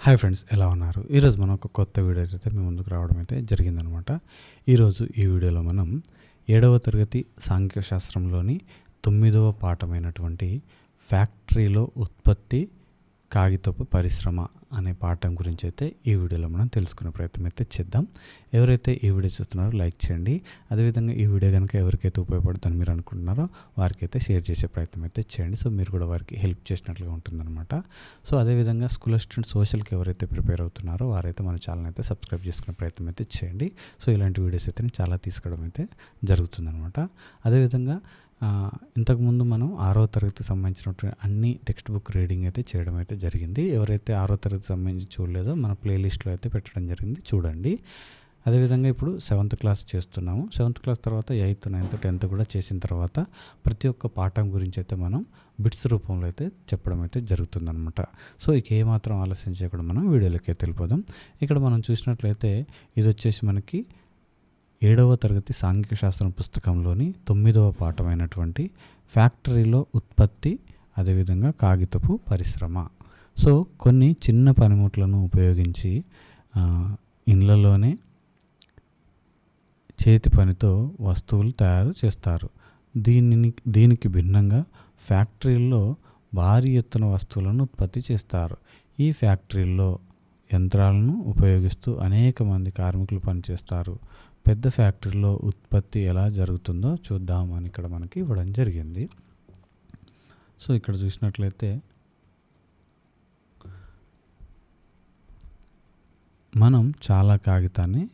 Hi friends ఎలా ఉన్నారు? ఈరోజు మనం ఒక కొత్త వీడియో అయితే మీ ముందుకు రావడం అయితే జరిగిందనమాట. ఈరోజు ఈ వీడియోలో మనం ఏడవ తరగతి సాంఘిక శాస్త్రంలోని తొమ్మిదవ పాఠమైనటువంటి ఫ్యాక్టరీలో ఉత్పత్తి కాగితపు పరిశ్రమ అనే పాఠం గురించి అయితే ఈ వీడియోలో మనం తెలుసుకునే ప్రయత్నం అయితే చేద్దాం. ఎవరైతే ఈ వీడియో చూస్తున్నారో లైక్ చేయండి. అదేవిధంగా ఈ వీడియో కనుక ఎవరికైతే ఉపయోగపడుతుందని మీరు అనుకుంటున్నారో వారికైతే షేర్ చేసే ప్రయత్నం అయితే చేయండి. సో మీరు కూడా వారికి హెల్ప్ చేసినట్లుగా ఉంటుందన్నమాట. సో అదేవిధంగా స్కూల్ అసిస్టెంట్ సోషల్కి ఎవరైతే ప్రిపేర్ అవుతున్నారో వారైతే మన ఛానల్ అయితే సబ్స్క్రైబ్ చేసుకునే ప్రయత్నం అయితే చేయండి. సో ఇలాంటి వీడియోస్ అయితే చాలా తీసుకోవడం అయితే జరుగుతుందన్నమాట. అదేవిధంగా ఇంతకుముందు మనం ఆరో తరగతికి సంబంధించినటువంటి అన్ని టెక్స్ట్ బుక్ రీడింగ్ అయితే చేయడం అయితే జరిగింది. ఎవరైతే ఆరో తరగతి సంబంధించి చూడలేదో మన ప్లేలిస్ట్లో అయితే పెట్టడం జరిగింది. చూడండి. అదేవిధంగా ఇప్పుడు సెవెంత్ క్లాస్ చేస్తున్నాము. సెవెంత్ క్లాస్ తర్వాత ఎయిత్ నైన్త్ టెన్త్ కూడా చేసిన తర్వాత ప్రతి ఒక్క పాఠం గురించి అయితే మనం బిట్స్ రూపంలో అయితే చెప్పడం అయితే జరుగుతుందనమాట సో ఇక ఏమాత్రం ఆలస్యం చేయకుండా మనం వీడియోలోకి వెళ్ళిపోదాం. ఇక్కడ మనం చూసినట్లయితే ఇది వచ్చేసి మనకి ఏడవ తరగతి సాంఘిక శాస్త్రం పుస్తకంలోని తొమ్మిదవ పాఠమైనటువంటి ఫ్యాక్టరీలో ఉత్పత్తి అదేవిధంగా కాగితపు పరిశ్రమ. సో కొన్ని చిన్న పనిముట్లను ఉపయోగించి ఇండ్లలోనే చేతి పనితో వస్తువులు తయారు చేస్తారు. దీనిని దీనికి భిన్నంగా ఫ్యాక్టరీల్లో భారీ ఎత్తున వస్తువులను ఉత్పత్తి చేస్తారు. ఈ ఫ్యాక్టరీల్లో యంత్రాలను ఉపయోగిస్తూ అనేక మంది కార్మికులు పనిచేస్తారు. పెద్ద ఫ్యాక్టరీలో ఉత్పత్తి ఎలా జరుగుతుందో చూద్దామని ఇక్కడ మనకి ఇవ్వడం జరిగింది. సో ఇక్కడ చూసినట్లయితే మనం చాలా కాగితాన్ని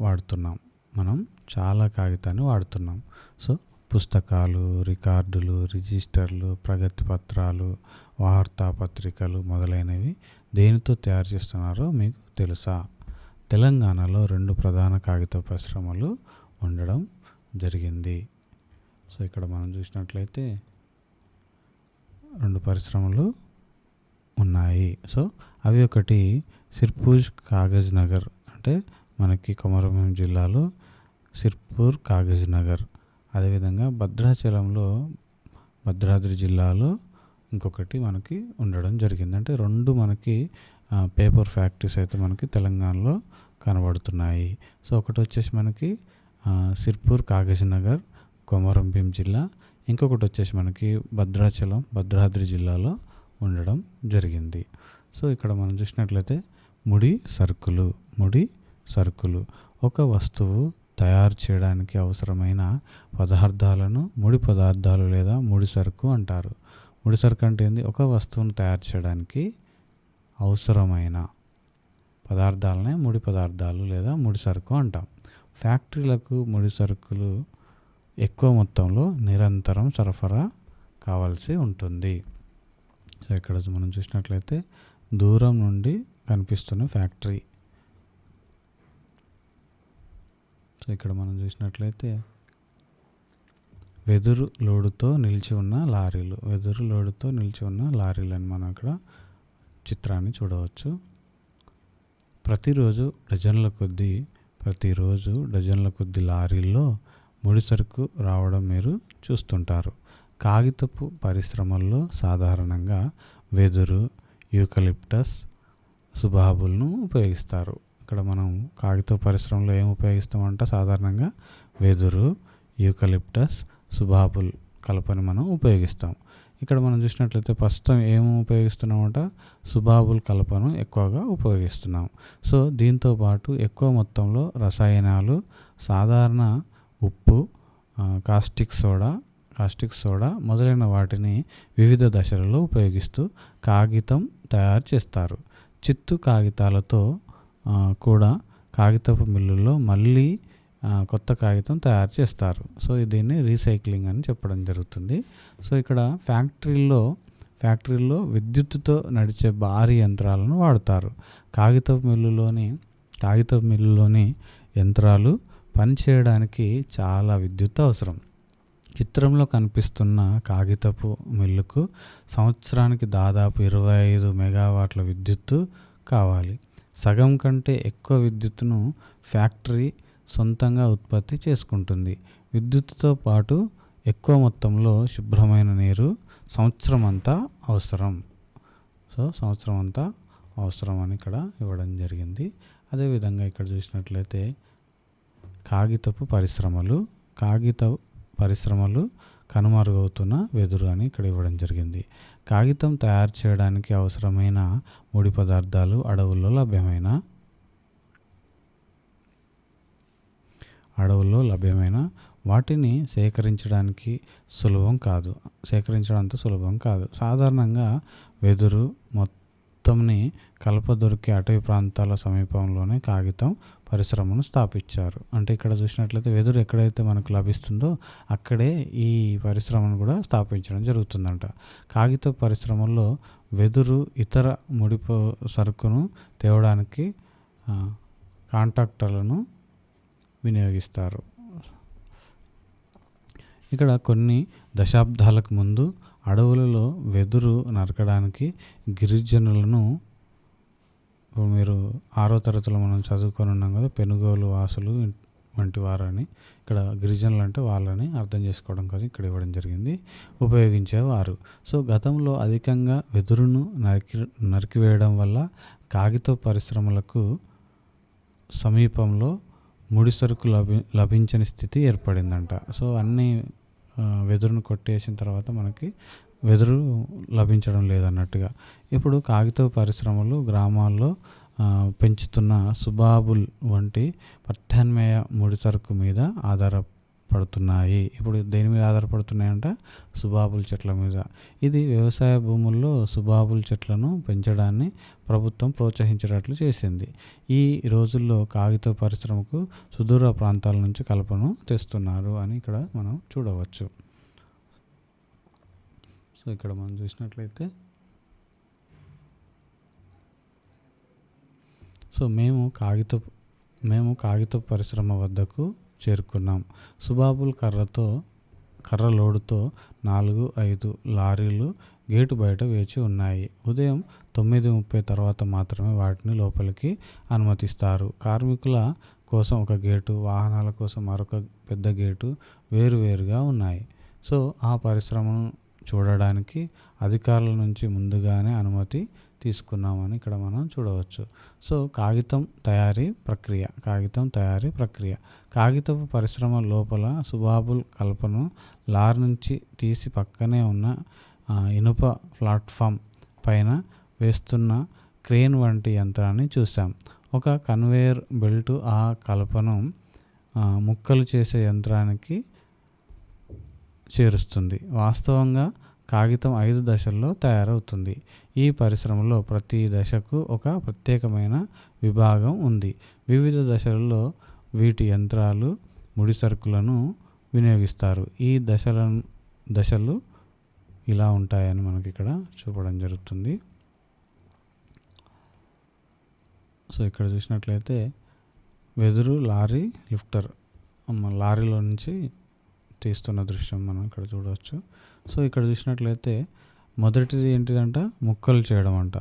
వాడుతున్నాం. మనం చాలా కాగితాన్ని వాడుతున్నాం. సో పుస్తకాలు రికార్డులు రిజిస్టర్లు ప్రగతి పత్రాలు వార్తాపత్రికలు మొదలైనవి దేనితో తయారు చేస్తున్నారో మీకు తెలుసా? తెలంగాణలో రెండు ప్రధాన కాగిత పరిశ్రమలు ఉండడం జరిగింది. సో ఇక్కడ మనం చూసినట్లయితే రెండు పరిశ్రమలు ఉన్నాయి. సో అవి ఒకటి సిర్పూర్ కాగజ్ నగర్ అంటే మనకి కొమరంభీం జిల్లాలో సిర్పూర్ కాగజ్ నగర్. అదేవిధంగా భద్రాచలంలో భద్రాద్రి జిల్లాలో ఇంకొకటి మనకి ఉండడం జరిగింది. అంటే రెండు మనకి పేపర్ ఫ్యాక్టరీస్ అయితే మనకి తెలంగాణలో కనబడుతున్నాయి. సో ఒకటి వచ్చేసి మనకి సిర్పూర్ కాగజనగర్ కొమరం కొమరంభీం జిల్లా. ఇంకొకటి వచ్చేసి మనకి భద్రాచలం భద్రాద్రి జిల్లాలో ఉండడం జరిగింది. సో ఇక్కడ మనం చూసినట్లయితే ముడి సరుకులు ముడి సరుకులు. ఒక వస్తువు తయారు చేయడానికి అవసరమైన పదార్థాలను ముడి పదార్థాలు లేదా ముడి సరుకు అంటారు. ముడి సరుకు అంటే ఏంది? ఒక వస్తువును తయారు చేయడానికి అవసరమైన పదార్థాలనే ముడి పదార్థాలు లేదా ముడి సరుకు అంటాం. ఫ్యాక్టరీలకు ముడి సరుకులు ఎక్కువ మొత్తంలో నిరంతరం సరఫరా కావాల్సి ఉంటుంది. సో ఇక్కడ మనం చూసినట్లయితే దూరం నుండి కనిపిస్తున్న ఫ్యాక్టరీ. సో ఇక్కడ మనం చూసినట్లయితే వెదురు లోడుతో నిలిచి ఉన్న లారీలు. వెదురు లోడుతో నిలిచి ఉన్న లారీలు అని మనం ఇక్కడ చిత్రాన్ని చూడవచ్చు. ప్రతిరోజు డజన్ల కొద్దీ ప్రతిరోజు డజన్ల కొద్ది లారీల్లో ముడి సరుకు రావడం మీరు చూస్తుంటారు. కాగితపు పరిశ్రమల్లో సాధారణంగా వెదురు యూకలిప్టస్ సుబాబుల్ను ఉపయోగిస్తారు. ఇక్కడ మనం కాగిత పరిశ్రమలో ఏం ఉపయోగిస్తామంటే సాధారణంగా వెదురు యూకలిప్టస్ సుబాబుల్ కలపని మనం ఉపయోగిస్తాం. ఇక్కడ మనం చూసినట్లయితే ప్రస్తుతం ఏం ఉపయోగిస్తున్నామంట? సుబాబుల్ కలపను ఎక్కువగా ఉపయోగిస్తున్నాం. సో దీంతో పాటు ఎక్కువ మొత్తంలో రసాయనాలు సాధారణ ఉప్పు కాస్టిక్ సోడా కాస్టిక్ సోడా మొదలైన వాటిని వివిధ దశలలో ఉపయోగిస్తూ కాగితం తయారు చేస్తారు. చిత్తు కాగితాలతో కూడా కాగితపు మిల్లుల్లో మళ్ళీ కొత్త కాగితం తయారు చేస్తారు. సో దీన్ని రీసైక్లింగ్ అని చెప్పడం జరుగుతుంది. సో ఇక్కడ ఫ్యాక్టరీల్లో ఫ్యాక్టరీల్లో విద్యుత్తుతో నడిచే భారీ యంత్రాలను వాడతారు. కాగితపు మిల్లులోని కాగితపు మిల్లులోని యంత్రాలు పనిచేయడానికి చాలా విద్యుత్ అవసరం. చిత్రంలో కనిపిస్తున్న కాగితపు మిల్లుకు సంవత్సరానికి దాదాపు ఇరవై ఐదు మెగావాట్ల విద్యుత్తు కావాలి. సగం కంటే ఎక్కువ విద్యుత్తును ఫ్యాక్టరీ సొంతంగా ఉత్పత్తి చేసుకుంటుంది. విద్యుత్తుతో పాటు ఎక్కువ మొత్తంలో శుభ్రమైన నీరు సంవత్సరం అంతా అవసరం. సో సంవత్సరం అంతా అవసరం అని ఇక్కడ ఇవ్వడం జరిగింది. అదేవిధంగా ఇక్కడ చూసినట్లయితే కాగితపు పరిశ్రమలు కాగిత పరిశ్రమలు కనుమరుగవుతున్న వెదురు అని ఇక్కడ ఇవ్వడం జరిగింది. కాగితం తయారు చేయడానికి అవసరమైన ముడి పదార్థాలు అడవుల్లో లభ్యమైన అడవుల్లో లభ్యమైన వాటిని సేకరించడానికి సులభం కాదు. సేకరించడం అంత సులభం కాదు. సాధారణంగా వెదురు మొత్తంని కలప దొరికే అటవీ ప్రాంతాల సమీపంలోనే కాగితం పరిశ్రమను స్థాపించారు. అంటే ఇక్కడ చూసినట్లయితే వెదురు ఎక్కడైతే మనకు లభిస్తుందో అక్కడే ఈ పరిశ్రమను కూడా స్థాపించడం జరుగుతుందంట. కాగిత పరిశ్రమల్లో వెదురు ఇతర ముడిపో సరుకును తేవడానికి కాంట్రాక్టర్లను వినియోగిస్తారు. ఇక్కడ కొన్ని దశాబ్దాలకు ముందు అడవులలో వెదురు నరకడానికి గిరిజనులను ఇప్పుడు మీరు ఆరో తరగతిలో మనం చదువుకొని ఉన్నాం కదా పెనుగోలు వాసులు వంటి వారని ఇక్కడ గిరిజనులు అంటే వాళ్ళని అర్థం చేసుకోవడం కోసం ఇక్కడ ఇవ్వడం జరిగింది ఉపయోగించేవారు. సో గతంలో అధికంగా వెదురును నరికి నరికివేయడం వల్ల కాగిత పరిశ్రమలకు సమీపంలో ముడి సరుకు లభి లభించని స్థితి ఏర్పడిందంట. సో అన్నీ వెదురును కొట్టేసిన తర్వాత మనకి వెదురు లభించడం లేదన్నట్టుగా. ఇప్పుడు కాగిత పరిశ్రమలు గ్రామాల్లో పెంచుతున్న సుబాబుల్ వంటి ప్రత్యామ్నాయ ముడి సరుకు మీద ఆధార పడుతున్నాయి. ఇప్పుడు దేని మీద ఆధారపడుతున్నాయంట? సుబాబుల చెట్ల మీద. ఇది వ్యవసాయ భూముల్లో సుబాబుల్ చెట్లను పెంచడాన్ని ప్రభుత్వం ప్రోత్సహించేటట్లు చేసింది. ఈ రోజుల్లో కాగిత పరిశ్రమకు సుదూర ప్రాంతాల నుంచి కలపను తెస్తున్నారు అని ఇక్కడ మనం చూడవచ్చు. సో ఇక్కడ మనం చూసినట్లయితే సో మేము కాగిత మేము కాగిత పరిశ్రమ వద్దకు చేరుకున్నాం. సుబాబుల్ కర్రతో కర్ర లోడుతో నాలుగు ఐదు లారీలు గేటు బయట వేచి ఉన్నాయి. ఉదయం తొమ్మిది ముప్పై తర్వాత మాత్రమే వాటిని లోపలికి అనుమతిస్తారు. కార్మికుల కోసం ఒక గేటు వాహనాల కోసం మరొక పెద్ద గేటు వేరువేరుగా ఉన్నాయి. సో ఆ పరిశ్రమను చూడడానికి అధికారుల నుంచి ముందుగానే అనుమతి తీసుకున్నామని ఇక్కడ మనం చూడవచ్చు. సో కాగితం తయారీ ప్రక్రియ కాగితం తయారీ ప్రక్రియ. కాగితపు పరిశ్రమ లోపల సుబాబుల్ కల్పను లార్ నుంచి తీసి పక్కనే ఉన్న ఇనుప ప్లాట్ఫామ్ పైన వేస్తున్న క్రేన్ వంటి యంత్రాన్ని చూసాం ఒక కన్వేయర్ బెల్ట్ ఆ కలపను ముక్కలు చేసే యంత్రానికి చేరుస్తుంది. వాస్తవంగా కాగితం ఐదు దశల్లో తయారవుతుంది. ఈ పరిశ్రమలో ప్రతి దశకు ఒక ప్రత్యేకమైన విభాగం ఉంది. వివిధ దశలలో వీటి యంత్రాలు ముడి సరుకులను వినియోగిస్తారు. ఈ దశలను దశలు ఇలా ఉంటాయని మనకి ఇక్కడ చూపడం జరుగుతుంది. సో ఇక్కడ చూసినట్లయితే వెదురు లారీ లిఫ్టర్. లారీలో నుంచి తీస్తున్న దృశ్యం మనం ఇక్కడ చూడవచ్చు. సో ఇక్కడ చూసినట్లయితే మొదటిది ఏంటిదంట? ముక్కలు చేయడం అంట.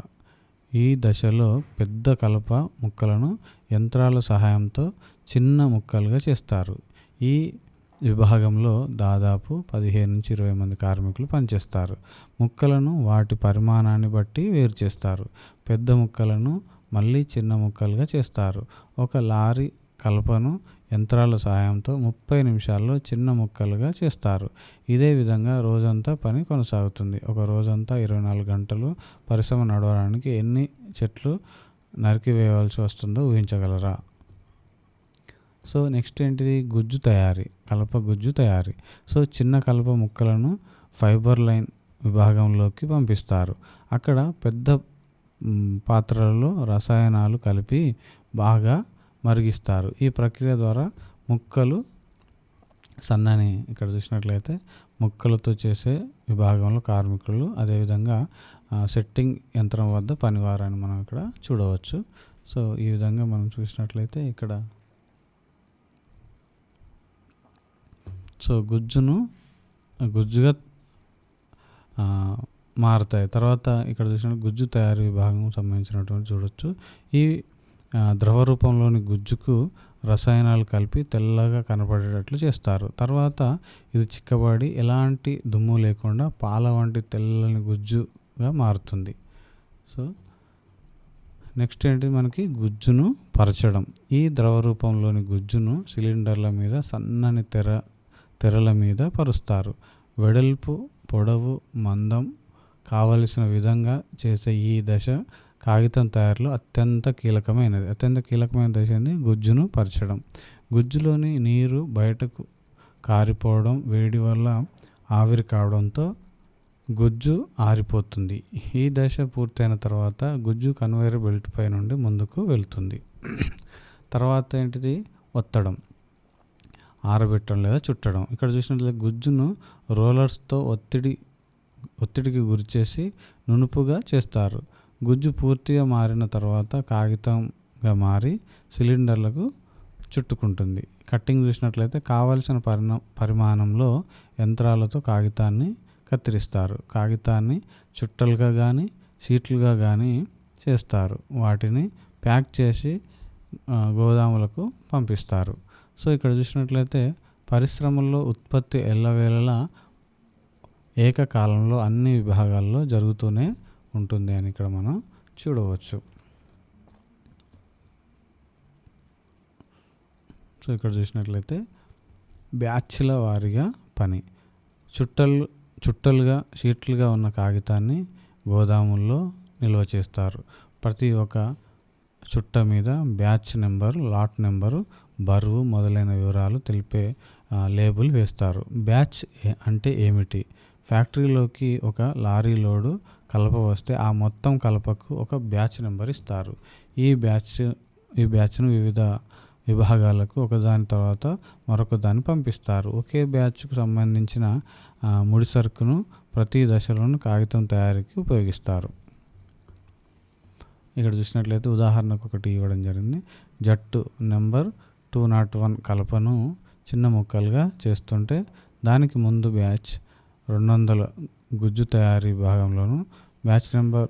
ఈ దశలో పెద్ద కలప ముక్కలను యంత్రాల సహాయంతో చిన్న ముక్కలుగా చేస్తారు. ఈ విభాగంలో దాదాపు పదిహేను నుంచి ఇరవై మంది కార్మికులు పనిచేస్తారు. ముక్కలను వాటి పరిమాణాన్ని బట్టి వేరు చేస్తారు. పెద్ద ముక్కలను మళ్ళీ చిన్న ముక్కలుగా చేస్తారు. ఒక లారీ కలపను యంత్రాల సహాయంతో ముప్పై నిమిషాల్లో చిన్న ముక్కలుగా చేస్తారు. ఇదే విధంగా రోజంతా పని కొనసాగుతుంది. ఒక రోజంతా ఇరవై నాలుగు గంటలు పరిశ్రమ నడవడానికి ఎన్ని చెట్లు నరికివేయవలసి వస్తుందో ఊహించగలరా? సో నెక్స్ట్ ఏంటిది? గుజ్జు తయారీ కలప గుజ్జు తయారీ. సో చిన్న కలప ముక్కలను ఫైబర్ లైన్ విభాగంలోకి పంపిస్తారు. అక్కడ పెద్ద పాత్రలలో రసాయనాలు కలిపి బాగా మరిగిస్తారు. ఈ ప్రక్రియ ద్వారా ముక్కలు సన్నని ఇక్కడ చూసినట్లయితే ముక్కలతో చేసే విభాగంలో కార్మికులు అదేవిధంగా సెట్టింగ్ యంత్రం వద్ద పనివారని మనం ఇక్కడ చూడవచ్చు. సో ఈ విధంగా మనం చూసినట్లయితే ఇక్కడ సో గుజ్జును గుజ్జుగా మారుతాయి. తర్వాత ఇక్కడ చూసిన గుజ్జు తయారీ విభాగం సంబంధించినటువంటి చూడొచ్చు. ఈ ద్రవ రూపంలోని గుజ్జుకు రసాయనాలు కలిపి తెల్లగా కనపడేటట్లు చేస్తారు. తర్వాత ఇది చిక్కబడి ఎలాంటి దుమ్ము లేకుండా పాల వంటి తెల్లని గుజ్జుగా మారుతుంది. సో నెక్స్ట్ ఏంటి మనకి? గుజ్జును పరచడం. ఈ ద్రవ రూపంలోని గుజ్జును సిలిండర్ల మీద సన్నని తెర తెరల మీద పరుస్తారు. వెడల్పు పొడవు మందం కావలసిన విధంగా చేసే ఈ దశ కాగితం తయారులో అత్యంత కీలకమైనది. అత్యంత కీలకమైన దశ ఏంది? గుజ్జును పరచడం. గుజ్జులోని నీరు బయటకు కారిపోవడం వేడి వల్ల ఆవిరి కావడంతో గుజ్జు ఆరిపోతుంది. ఈ దశ పూర్తయిన తర్వాత గుజ్జు కన్వేయర్ బెల్ట్ పై నుండి ముందుకు వెళ్తుంది. తర్వాత ఏంటిది? ఒత్తడం. ఆరబెట్టడం లేదా చుట్టడం. ఇక్కడ చూసినట్లయితే గుజ్జును రోలర్స్తో ఒత్తిడి ఒత్తిడికి గురిచేసి నునుపుగా చేస్తారు. గుజ్జు పూర్తిగా మారిన తర్వాత కాగితంగా మారి సిలిండర్లకు చుట్టుకుంటుంది. కట్టింగ్ చూసినట్లయితే కావలసిన పరిణ పరిమాణంలో యంత్రాలతో కాగితాన్ని కత్తిరిస్తారు. కాగితాన్ని చుట్టలుగా కానీ షీట్లుగా కానీ చేస్తారు. వాటిని ప్యాక్ చేసి గోదాములకు పంపిస్తారు. సో ఇక్కడ చూసినట్లయితే పరిశ్రమల్లో ఉత్పత్తి ఎల్లవేళలా ఏకకాలంలో అన్ని విభాగాల్లో జరుగుతూనే ఉంటుంది అని ఇక్కడ మనం చూడవచ్చు. సో ఇక్కడ చూసినట్లయితే బ్యాచ్ల వారీగా పని. చుట్టలు చుట్టలుగా షీట్లుగా ఉన్న కాగితాన్ని గోదాముల్లో నిల్వ చేస్తారు. ప్రతి ఒక్క చుట్ట మీద బ్యాచ్ నెంబర్ లాట్ నెంబరు బరువు మొదలైన వివరాలు తెలిపే లేబుల్ వేస్తారు. బ్యాచ్ అంటే ఏమిటి? ఫ్యాక్టరీలోకి ఒక లారీ లోడు కలప వస్తే ఆ మొత్తం కలపకు ఒక బ్యాచ్ నెంబర్ ఇస్తారు. ఈ బ్యాచ్ ఈ బ్యాచ్ను వివిధ విభాగాలకు ఒకదాని తర్వాత మరొక దాన్ని పంపిస్తారు. ఒకే బ్యాచ్కు సంబంధించిన ముడి సరుకును ప్రతి దశలోనూ కాగితం తయారీకి ఉపయోగిస్తారు. ఇక్కడ చూసినట్లయితే ఉదాహరణకు ఒకటి ఇవ్వడం జరిగింది. జట్టు నెంబర్ టూ నాట్ వన్ కలపను చిన్న ముక్కలుగా చేస్తుంటే దానికి ముందు బ్యాచ్ రెండు వందల గుజ్జు తయారీ విభాగంలోను batch number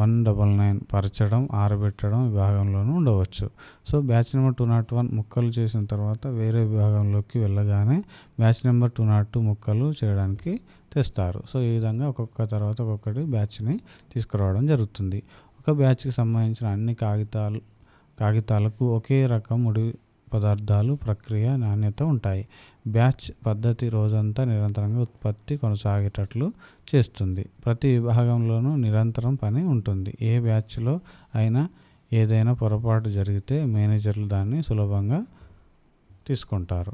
one double nine పరచడం ఆరబెట్టడం విభాగంలోనూ ఉండవచ్చు. So batch number two nought one ముక్కలు చేసిన తర్వాత వేరే విభాగంలోకి వెళ్ళగానే batch number two nought two ముక్కలు చేయడానికి తెస్తారు. సో ఈ విధంగా ఒక్కొక్క తర్వాత ఒక్కొక్కటి బ్యాచ్ని తీసుకురావడం జరుగుతుంది. ఒక బ్యాచ్కి సంబంధించిన అన్ని కాగితాలు కాగితాలకు ఒకే రకం ముడి పదార్థాలు ప్రక్రియ నాణ్యత ఉంటాయి. బ్యాచ్ పద్ధతి రోజంతా నిరంతరంగా ఉత్పత్తి కొనసాగేటట్లు చేస్తుంది. ప్రతి విభాగంలోనూ నిరంతరం పని ఉంటుంది. ఏ బ్యాచ్లో అయినా ఏదైనా పొరపాటు జరిగితే మేనేజర్లు దాన్ని సులభంగా తీసుకుంటారు.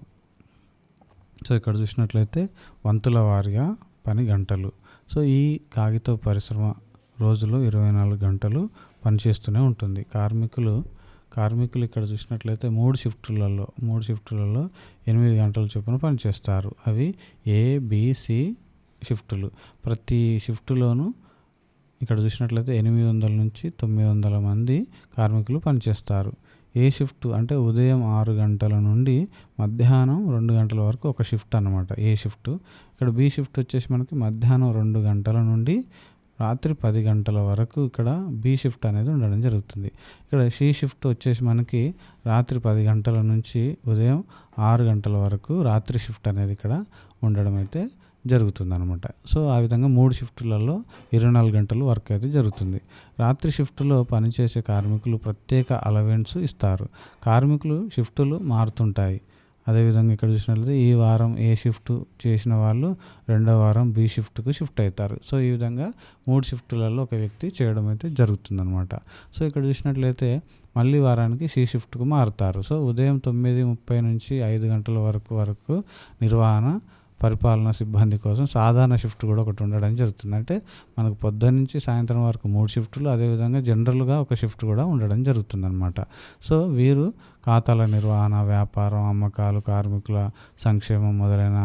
సో ఇక్కడ చూసినట్లయితే వంతుల వారీగా పని గంటలు. సో ఈ కాగిత పరిశ్రమ రోజులో ఇరవై నాలుగు గంటలు పనిచేస్తూనే ఉంటుంది. కార్మికులు కార్మికులు ఇక్కడ చూసినట్లయితే మూడు షిఫ్టులలో మూడు షిఫ్టులలో ఎనిమిది గంటల చొప్పున పనిచేస్తారు. అవి ఏబిసి షిఫ్టులు. ప్రతి షిఫ్టులోనూ ఇక్కడ చూసినట్లయితే ఎనిమిది వందల నుంచి తొమ్మిది వందల మంది కార్మికులు పనిచేస్తారు. ఏ షిఫ్ట్ అంటే ఉదయం ఆరు గంటల నుండి మధ్యాహ్నం రెండు గంటల వరకు ఒక షిఫ్ట్ అనమాట ఏ షిఫ్ట్. ఇక్కడ బి షిఫ్ట్ వచ్చేసి మనకి మధ్యాహ్నం రెండు గంటల నుండి రాత్రి పది గంటల వరకు ఇక్కడ బి షిఫ్ట్ అనేది ఉండడం జరుగుతుంది. ఇక్కడ సి షిఫ్ట్ వచ్చేసి మనకి రాత్రి పది గంటల నుంచి ఉదయం ఆరు గంటల వరకు రాత్రి షిఫ్ట్ అనేది ఇక్కడ ఉండడం అయితే జరుగుతుంది అనమాట సో ఆ విధంగా మూడు షిఫ్టులలో ఇరవై నాలుగు గంటలు వర్క్ అయితే జరుగుతుంది. రాత్రి షిఫ్టులో పనిచేసే కార్మికులు ప్రత్యేక అలవెన్స్ ఇస్తారు. కార్మికులు షిఫ్టులు మారుతుంటాయి. అదేవిధంగా ఇక్కడ చూసినట్లయితే ఈ వారం ఏ షిఫ్ట్ చేసిన వాళ్ళు రెండో వారం బి షిఫ్ట్కు షిఫ్ట్ అవుతారు. సో ఈ విధంగా మూడు షిఫ్టులలో ఒక వ్యక్తి చేయడం అయితే జరుగుతుందన్నమాట. సో ఇక్కడ చూసినట్లయితే మళ్ళీ వారానికి సి షిఫ్ట్కు మారుతారు. సో ఉదయం తొమ్మిది ముప్పై నుంచి ఐదు గంటల వరకు వరకు నిర్వహణ పరిపాలన సిబ్బంది కోసం సాధారణ షిఫ్ట్ కూడా ఒకటి ఉండడం జరుగుతుంది. అంటే మనకు పొద్దున్న నుంచి సాయంత్రం వరకు మూడు షిఫ్టులు అదేవిధంగా జనరల్గా ఒక షిఫ్ట్ కూడా ఉండడం జరుగుతుంది అనమాట సో వీరు ఖాతాల నిర్వహణ వ్యాపారం అమ్మకాలు కార్మికుల సంక్షేమం మొదలైన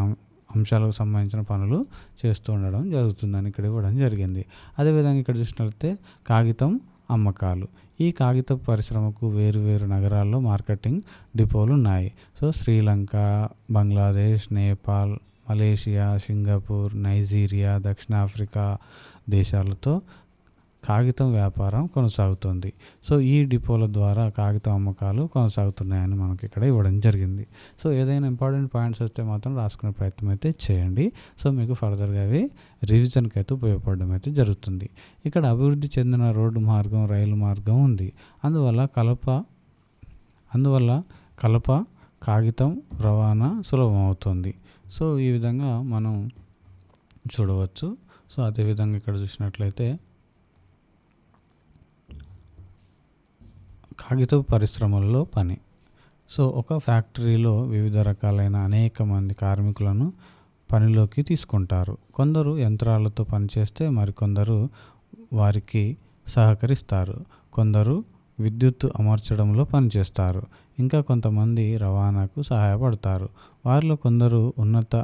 అంశాలకు సంబంధించిన పనులు చేస్తూ ఉండడం జరుగుతుందని ఇక్కడ ఇవ్వడం జరిగింది. అదేవిధంగా ఇక్కడ చూసినట్లయితే కాగితం అమ్మకాలు. ఈ కాగిత పరిశ్రమకు వేరు వేరు నగరాల్లో మార్కెటింగ్ డిపోలు ఉన్నాయి. So Sri Lanka Bangladesh Nepal Malaysia Singapore Nigeria దక్షిణాఫ్రికా దేశాలతో కాగితం వ్యాపారం కొనసాగుతుంది. సో ఈ డిపోల ద్వారా కాగితం అమ్మకాలు కొనసాగుతున్నాయని మనకి ఇక్కడ ఇవ్వడం జరిగింది. సో ఏదైనా ఇంపార్టెంట్ పాయింట్స్ వస్తే మాత్రం రాసుకునే ప్రయత్నం అయితే చేయండి. సో మీకు ఫర్దర్గా అవి రివిజన్కి అయితే ఉపయోగపడడం అయితే జరుగుతుంది. ఇక్కడ అభివృద్ధి చెందిన రోడ్డు మార్గం రైలు మార్గం ఉంది. అందువల్ల కలప అందువల్ల కలప కాగితం రవాణా సులభం అవుతుంది సో ఈ విధంగా మనం చూడవచ్చు. సో అదేవిధంగా ఇక్కడ చూసినట్లయితే కాగితపు పరిశ్రమల్లో పని. సో ఒక ఫ్యాక్టరీలో వివిధ రకాలైన అనేక మంది కార్మికులను పనిలోకి తీసుకుంటారు. కొందరు యంత్రాలతో పనిచేస్తే మరికొందరు వారికి సహకరిస్తారు. కొందరు విద్యుత్ అమర్చడంలో పనిచేస్తారు. ఇంకా కొంతమంది రవాణాకు సహాయపడతారు. వారిలో కొందరు ఉన్నత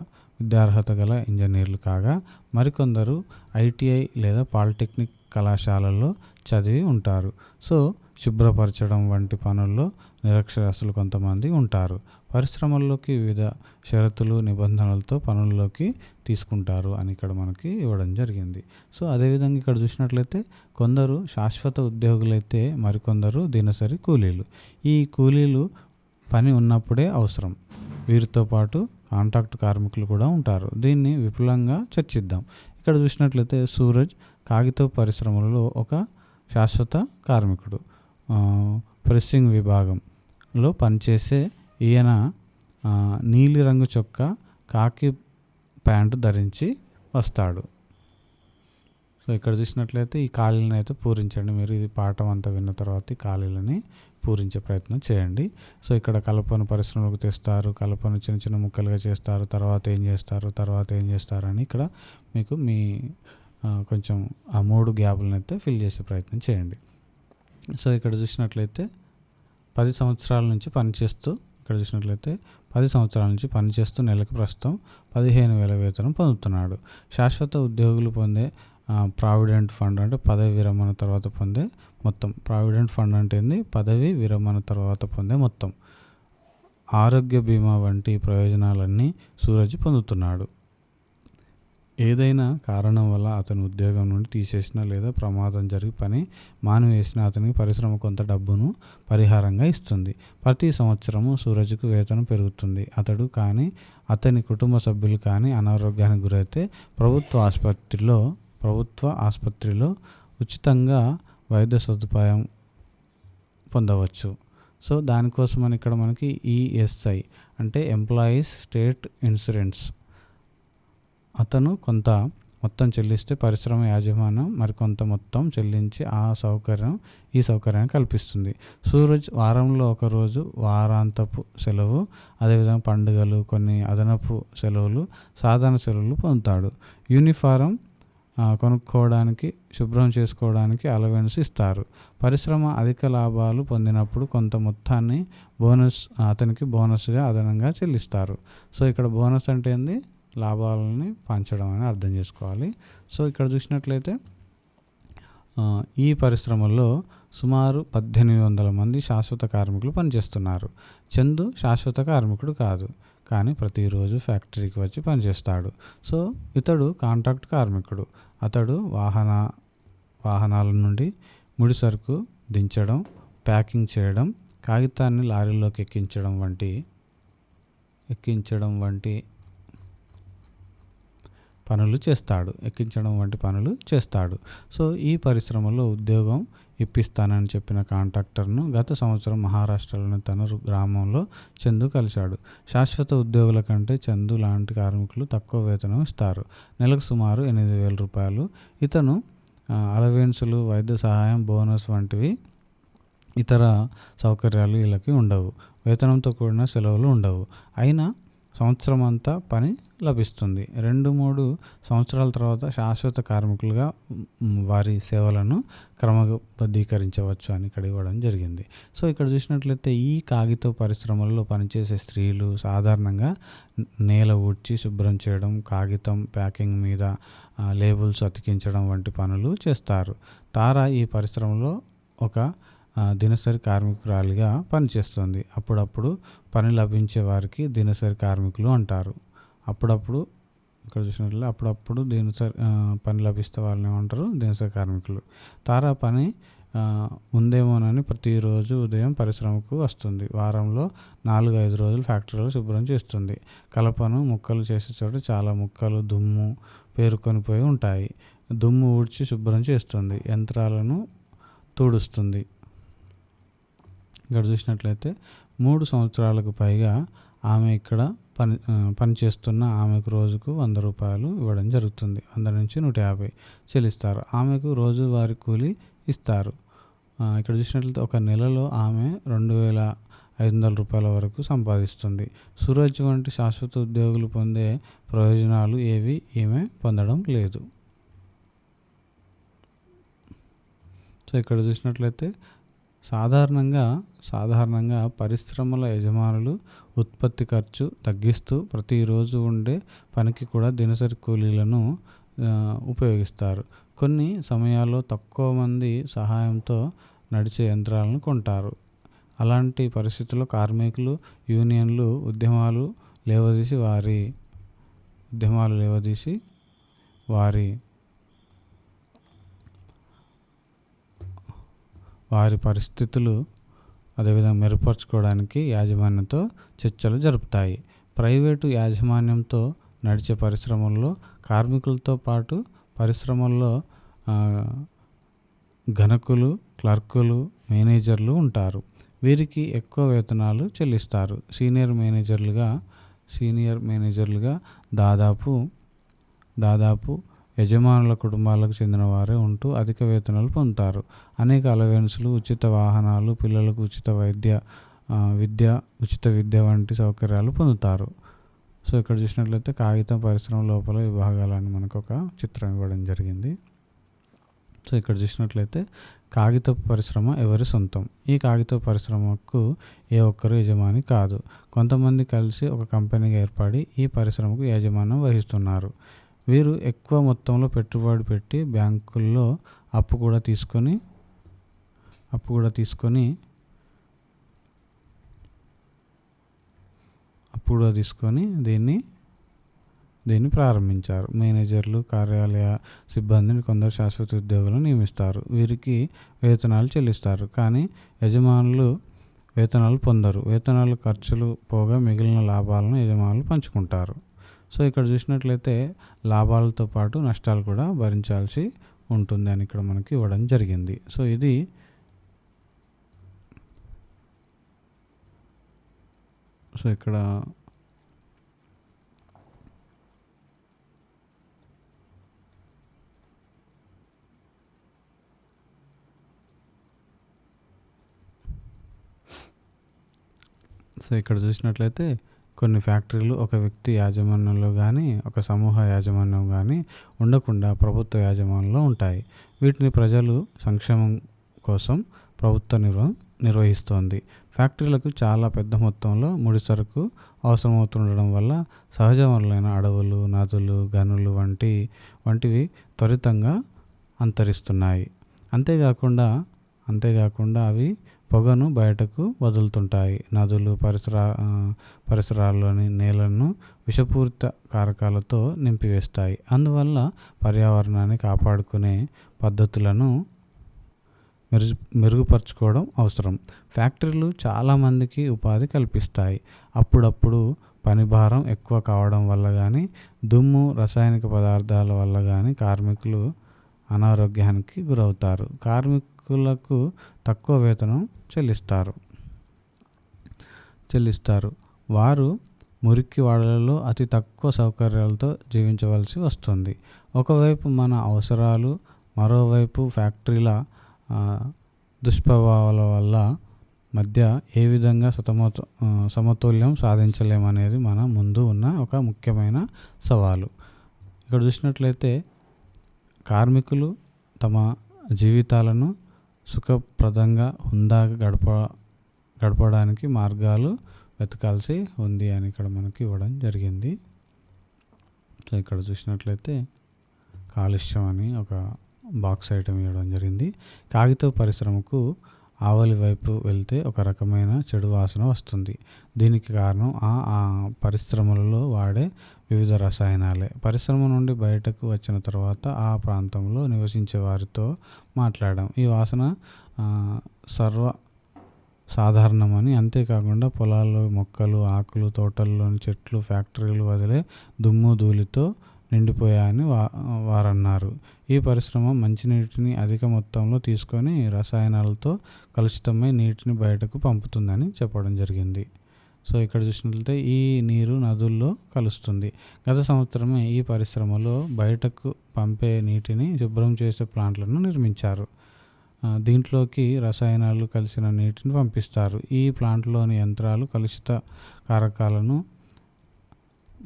విద్యార్హత గల ఇంజనీర్లు కాగా మరికొందరు ఐటీఐ లేదా పాలిటెక్నిక్ కళాశాలల్లో చదివి ఉంటారు. సో శుభ్రపరచడం వంటి పనుల్లో నిరక్షరాస్తులు కొంతమంది ఉంటారు. పరిశ్రమల్లోకి వివిధ షరతులు నిబంధనలతో పనుల్లోకి తీసుకుంటారు అని ఇక్కడ మనకి ఇవ్వడం జరిగింది. సో అదేవిధంగా ఇక్కడ చూసినట్లయితే కొందరు శాశ్వత ఉద్యోగులైతే మరికొందరు దినసరి కూలీలు. ఈ కూలీలు పని ఉన్నప్పుడే అవసరం. వీరితో పాటు కాంట్రాక్ట్ కార్మికులు కూడా ఉంటారు. దీన్ని విపులంగా చర్చిద్దాం. ఇక్కడ చూసినట్లయితే సూరజ్ కాగిత పరిశ్రమలలో ఒక శాశ్వత కార్మికుడు. ప్రెస్సింగ్ విభాగంలో పనిచేసే ఈయన నీలిరంగు చొక్కా కాకి ప్యాంటు ధరించి వస్తాడు. సో ఇక్కడ చూసినట్లయితే ఈ ఖాళీలను అయితే పూరించండి. మీరు ఇది పాఠం అంతా విన్న తర్వాత ఈ ఖాళీలని పూరించే ప్రయత్నం చేయండి. సో ఇక్కడ కలపను పరిశ్రమలకు తెస్తారు. కలపను చిన్న చిన్న ముక్కలుగా చేస్తారు. తర్వాత ఏం చేస్తారు? తర్వాత ఏం చేస్తారు? అని ఇక్కడ మీకు మీ కొంచెం ఆ మూడు గ్యాపులను అయితే ఫిల్ చేసే ప్రయత్నం చేయండి. సో ఇక్కడ చూసినట్లయితే పది సంవత్సరాల నుంచి పనిచేస్తూ ఇక్కడ చూసినట్లయితే పది సంవత్సరాల నుంచి పనిచేస్తూ నెలకు ప్రస్తుతం పదిహేను వేల వేతనం పొందుతున్నాడు. శాశ్వత ఉద్యోగులు పొందే ప్రావిడెంట్ ఫండ్ అంటే పదవి విరమణ తర్వాత పొందే మొత్తం. ప్రావిడెంట్ ఫండ్ అంటే ఏంది? పదవి విరమణ తర్వాత పొందే మొత్తం. ఆరోగ్య బీమా వంటి ప్రయోజనాలన్నీ సూరజ్ పొందుతున్నాడు. ఏదైనా కారణం వల్ల అతను ఉద్యోగం నుండి తీసేసిన లేదా ప్రమాదం జరిగి పని మానివేసిన అతనికి పరిశ్రమ కొంత డబ్బును పరిహారంగా ఇస్తుంది. ప్రతి సంవత్సరము సూరజ్కు వేతనం పెరుగుతుంది. అతడు కానీ అతని కుటుంబ సభ్యులు కానీ అనారోగ్యానికి గురైతే ప్రభుత్వ ఆసుపత్రిలో ప్రభుత్వ ఆసుపత్రిలో ఉచితంగా వైద్య సదుపాయం పొందవచ్చు. సో దానికోసం ఇక్కడ మనకి ఈఎస్ఐ అంటే ఎంప్లాయీస్ స్టేట్ ఇన్సూరెన్స్ అతను కొంత మొత్తం చెల్లిస్తే పరిశ్రమ యాజమాన్యం మరికొంత మొత్తం చెల్లించి ఆ సౌకర్యం ఈ సౌకర్యాన్ని కల్పిస్తుంది. సూరజ్ వారంలో ఒకరోజు వారాంతపు సెలవు అదేవిధంగా పండుగలు కొన్ని అదనపు సెలవులు సాధారణ సెలవులు పొందుతాడు. యూనిఫారం కొనుక్కోవడానికి శుభ్రం చేసుకోవడానికి అలవెన్స్ ఇస్తారు. పరిశ్రమ అధిక లాభాలు పొందినప్పుడు కొంత మొత్తాన్ని బోనస్ అతనికి బోనస్గా అదనంగా చెల్లిస్తారు. సో ఇక్కడ బోనస్ అంటే ఏంది? లాభాలని పంచడం అని అర్థం చేసుకోవాలి. సో ఇక్కడ చూసినట్లయితే ఈ పరిశ్రమల్లో సుమారు పద్దెనిమిది వందల మంది శాశ్వత కార్మికులు పనిచేస్తున్నారు. చందు శాశ్వత కార్మికుడు కాదు కానీ ప్రతిరోజు ఫ్యాక్టరీకి వచ్చి పనిచేస్తాడు. సో ఇతడు కాంట్రాక్ట్ కార్మికుడు. అతడు వాహన వాహనాల నుండి ముడి సరుకు దించడం ప్యాకింగ్ చేయడం కాగితాన్ని లారీలోకి ఎక్కించడం వంటి ఎక్కించడం వంటి పనులు చేస్తాడు. ఎక్కించడం వంటి పనులు చేస్తాడు. సో ఈ పరిశ్రమలో ఉద్యోగం ఇప్పిస్తానని చెప్పిన కాంట్రాక్టర్ను గత సంవత్సరం మహారాష్ట్రలోని తన గ్రామంలో చందు కలిశాడు. శాశ్వత ఉద్యోగుల కంటే చందు లాంటి కార్మికులు తక్కువ వేతనం ఇస్తారు. నెలకు సుమారు ఎనిమిది వేల రూపాయలు. ఇతను అలవెన్సులు వైద్య సహాయం బోనస్ వంటివి ఇతర సౌకర్యాలు వీళ్ళకి ఉండవు. వేతనంతో కూడిన సెలవులు ఉండవు. అయినా సంవత్సరం అంతా పని లభిస్తుంది. రెండు మూడు సంవత్సరాల తర్వాత శాశ్వత కార్మికులుగా వారి సేవలను క్రమబద్ధీకరించవచ్చు అని ఇక్కడ ఇవ్వడం జరిగింది. సో ఇక్కడ చూసినట్లయితే ఈ కాగిత పరిశ్రమల్లో పనిచేసే స్త్రీలు సాధారణంగా నేల ఊడ్చి శుభ్రం చేయడం కాగితం ప్యాకింగ్ మీద లేబుల్స్ అతికించడం వంటి పనులు చేస్తారు. తార ఈ పరిశ్రమలో ఒక దినసరి కార్మికురాలిగా పనిచేస్తుంది. అప్పుడప్పుడు పని లభించే వారికి దినసరి కార్మికులు అంటారు. అప్పుడప్పుడు ఇక్కడ చూసినట్లయితే అప్పుడప్పుడు దినసరి పని లభిస్తే వాళ్ళని ఏమంటారు? దినసరి కార్మికులు. తారా పని ఉందేమోనని ప్రతిరోజు ఉదయం పరిశ్రమకు వస్తుంది. వారంలో నాలుగు ఐదు రోజులు ఫ్యాక్టరీలో శుభ్రం చేస్తుంది. కలపను ముక్కలు చేసే చోట చాలా ముక్కలు దుమ్ము పేరుకొని పోయి ఉంటాయి. దుమ్ము ఊడ్చి శుభ్రం చేస్తుంది. యంత్రాలను తుడుస్తుంది. ఇక్కడ చూసినట్లయితే మూడు సంవత్సరాలకు పైగా ఆమె ఇక్కడ పని పనిచేస్తున్న ఆమెకు రోజుకు వంద రూపాయలు ఇవ్వడం జరుగుతుంది. వంద నుంచి నూట యాభై చెల్లిస్తారు. ఆమెకు రోజువారీ కూలి ఇస్తారు. ఇక్కడ చూసినట్లయితే ఒక నెలలో ఆమె రెండు వేల ఐదు వందల రూపాయల వరకు సంపాదిస్తుంది. సూరజ్ వంటి శాశ్వత ఉద్యోగులు పొందే ప్రయోజనాలు ఏవి? ఈమె పొందడం లేదు. సో ఇక్కడ చూసినట్లయితే సాధారణంగా సాధారణంగా పరిశ్రమల యజమానులు ఉత్పత్తి ఖర్చు తగ్గిస్తూ ప్రతిరోజు ఉండే పనికి కూడా దినసరి కూలీలను ఉపయోగిస్తారు. కొన్ని సమయాల్లో తక్కువ మంది సహాయంతో నడిచే యంత్రాలను కొంటారు. అలాంటి పరిస్థితుల్లో కార్మికులు యూనియన్లు ఉద్యమాలు లేవదీసి వారి ఉద్యమాలు లేవదీసి వారి వారి పరిస్థితులు అదేవిధంగా మెరుగుపరచుకోవడానికి యాజమాన్యంతో చర్చలు జరుపుతాయి. ప్రైవేటు యాజమాన్యంతో నడిచే పరిశ్రమల్లో కార్మికులతో పాటు పరిశ్రమల్లో ఘనకులు గణకులు క్లర్కులు మేనేజర్లు ఉంటారు. వీరికి ఎక్కువ వేతనాలు చెల్లిస్తారు. సీనియర్ మేనేజర్లుగా సీనియర్ మేనేజర్లుగా దాదాపు దాదాపు యజమానుల కుటుంబాలకు చెందిన వారే ఉంటూ అధిక వేతనాలు పొందుతారు. అనేక అలవెన్సులు ఉచిత వాహనాలు పిల్లలకు ఉచిత వైద్య విద్య ఉచిత విద్య వంటి సౌకర్యాలు పొందుతారు. సో ఇక్కడ చూసినట్లయితే కాగితం పరిశ్రమ లోపల విభాగాలని మనకు ఒక చిత్రం ఇవ్వడం జరిగింది. సో ఇక్కడ చూసినట్లయితే కాగిత పరిశ్రమ ఎవరి సొంతం? ఈ కాగిత పరిశ్రమకు ఏ ఒక్కరు యజమాని కాదు. కొంతమంది కలిసి ఒక కంపెనీగా ఏర్పడి ఈ పరిశ్రమకు యాజమాన్యం వహిస్తున్నారు. వీరు ఎక్కువ మొత్తంలో పెట్టుబడి పెట్టి బ్యాంకుల్లో అప్పు కూడా తీసుకొని అప్పు కూడా తీసుకొని అప్పు కూడా తీసుకొని దీన్ని దీన్ని ప్రారంభించారు. మేనేజర్లు కార్యాలయ సిబ్బందిని కొందరు శాశ్వత ఉద్యోగులు నియమిస్తారు. వీరికి వేతనాలు చెల్లిస్తారు. కానీ యజమానులు వేతనాలు పొందరు. వేతనాలు ఖర్చులు పోగా మిగిలిన లాభాలను యజమానులు పంచుకుంటారు. సో ఇక్కడ చూసినట్లయితే లాభాలతో పాటు నష్టాలు కూడా భరించాల్సి ఉంటుంది అని ఇక్కడ మనకి ఇవ్వడం జరిగింది. సో ఇది సో ఇక్కడ సో ఇక్కడ చూసినట్లయితే కొన్ని ఫ్యాక్టరీలు ఒక వ్యక్తి యాజమాన్యంలో కానీ ఒక సమూహ యాజమాన్యం కానీ ఉండకుండా ప్రభుత్వ యాజమాన్యంలో ఉంటాయి. వీటిని ప్రజలు సంక్షేమం కోసం ప్రభుత్వ నిర్వ నిర్వహిస్తోంది. ఫ్యాక్టరీలకు చాలా పెద్ద మొత్తంలో ముడి సరుకు అవసరమవుతుండడం వల్ల సహజ వనరులైన అడవులు నదులు గనులు వంటి వంటివి త్వరితంగా అంతరిస్తున్నాయి. అంతేకాకుండా అంతేకాకుండా అవి పొగను బయటకు వదులుతుంటాయి. నదులు పరిసర పరిసరాల్లోని నేలను విషపూరిత కారకాలతో నింపివేస్తాయి. అందువల్ల పర్యావరణాన్ని కాపాడుకునే పద్ధతులను మెరుగు మెరుగుపరచుకోవడం అవసరం. ఫ్యాక్టరీలు చాలామందికి ఉపాధి కల్పిస్తాయి. అప్పుడప్పుడు పని భారం ఎక్కువ కావడం వల్ల కానీ దుమ్ము రసాయనిక పదార్థాల వల్ల కానీ కార్మికులు అనారోగ్యానికి గురవుతారు. కార్మికులకు తక్కువ వేతనం చెల్లిస్తారు. చెల్లిస్తారు. వారు మురికి వాడలలో అతి తక్కువ సౌకర్యాలతో జీవించవలసి వస్తుంది. ఒకవైపు మన అవసరాలు మరోవైపు ఫ్యాక్టరీల దుష్ప్రభావాల వల్ల మధ్య ఏ విధంగా సమతో సమతుల్యం సాధించలేమనేది మన ముందు ఉన్న ఒక ముఖ్యమైన సవాలు. ఇక్కడ చూసినట్లయితే కార్మికులు తమ జీవితాలను సుఖప్రదంగా హుందాగా గడప గడపడానికి మార్గాలు వెతకాల్సి ఉంది అని ఇక్కడ మనకి ఇవ్వడం జరిగింది. సో ఇక్కడ చూసినట్లయితే కాలుష్యం అని ఒక బాక్స్ ఐటమ్ ఇవ్వడం జరిగింది. కాగిత పరిశ్రమకు ఆవలి వైపు వెళ్తే ఒక రకమైన చెడు వాసన వస్తుంది. దీనికి కారణం ఆ ఆ పరిశ్రమలలో వాడే వివిధ రసాయనాలే. పరిశ్రమ నుండి బయటకు వచ్చిన తర్వాత ఆ ప్రాంతంలో నివసించే వారితో మాట్లాడడం ఈ వాసన సర్వ సాధారణమని. అంతేకాకుండా పొలాల్లో మొక్కలు ఆకులు తోటల్లోని చెట్లు ఫ్యాక్టరీలు వదిలే దుమ్ము ధూళితో నిండిపోయాయని వా వారన్నారు. ఈ పరిశ్రమ మంచినీటిని అధిక మొత్తంలో తీసుకొని రసాయనాలతో కలుషితమై నీటిని బయటకు పంపుతుందని చెప్పడం జరిగింది. సో ఇక్కడ చూసినట్లయితే ఈ నీరు నదుల్లో కలుస్తుంది. గత సంవత్సరమే ఈ పరిశ్రమలో బయటకు పంపే నీటిని శుభ్రం చేసే ప్లాంట్లను నిర్మించారు. దీంట్లోకి రసాయనాలు కలిసిన నీటిని పంపిస్తారు. ఈ ప్లాంట్లోని యంత్రాలు కలుషిత కారకాలను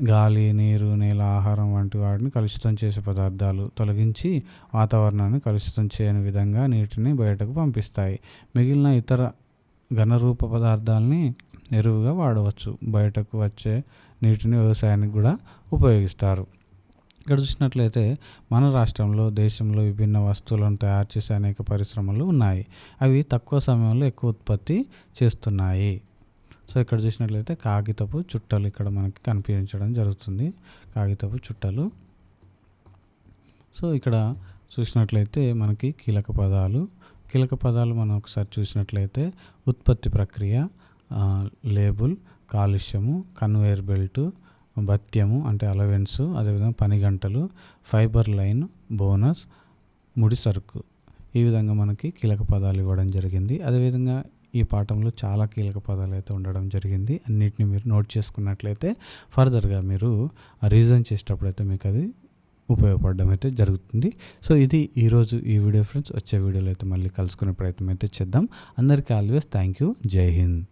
గాలి నీరు నేల ఆహారం వంటి వాటిని కలుషితం చేసే పదార్థాలు తొలగించి వాతావరణాన్ని కలుషితం చేయని విధంగా నీటిని బయటకు పంపిస్తాయి. మిగిలిన ఇతర ఘనరూప పదార్థాలని ఎరువుగా వాడవచ్చు. బయటకు వచ్చే నీటిని వ్యవసాయానికి కూడా ఉపయోగిస్తారు. ఇక్కడ చూసినట్లయితే మన రాష్ట్రంలో దేశంలో విభిన్న వస్తువులను తయారు చేసే అనేక పరిశ్రమలు ఉన్నాయి. అవి తక్కువ సమయంలో ఎక్కువ ఉత్పత్తి చేస్తున్నాయి. సో ఇక్కడ చూసినట్లయితే కాగితపు చుట్టలు ఇక్కడ మనకి కనిపించడం జరుగుతుంది. కాగితపు చుట్టలు. సో ఇక్కడ చూసినట్లయితే మనకి కీలక పదాలు. కీలక పదాలు మనం ఒకసారి చూసినట్లయితే ఉత్పత్తి ప్రక్రియ లేబుల్ కాలుష్యము కన్వేయర్ బెల్టు భత్యము అంటే అలవెన్స్ అదేవిధంగా పని గంటలు ఫైబర్ లైన్ బోనస్ ముడి సరుకు. ఈ విధంగా మనకి కీలక పదాలు ఇవ్వడం జరిగింది. అదేవిధంగా ఈ పాఠంలో చాలా కీలక పదాలు అయితే ఉండడం జరిగింది. అన్నిటిని మీరు నోట్ చేసుకున్నట్లయితే ఫర్దర్గా మీరు రీజన్ చేసేటప్పుడు అయితే మీకు అది ఉపయోగపడడం అయితే జరుగుతుంది. సో ఇది ఈరోజు ఈ వీడియో ఫ్రెండ్స్ వచ్చే వీడియోలో అయితే మళ్ళీ కలుసుకునే ప్రయత్నం అయితే చేద్దాం. అందరికీ ఆల్వేస్ థ్యాంక్ యూ జై హింద్.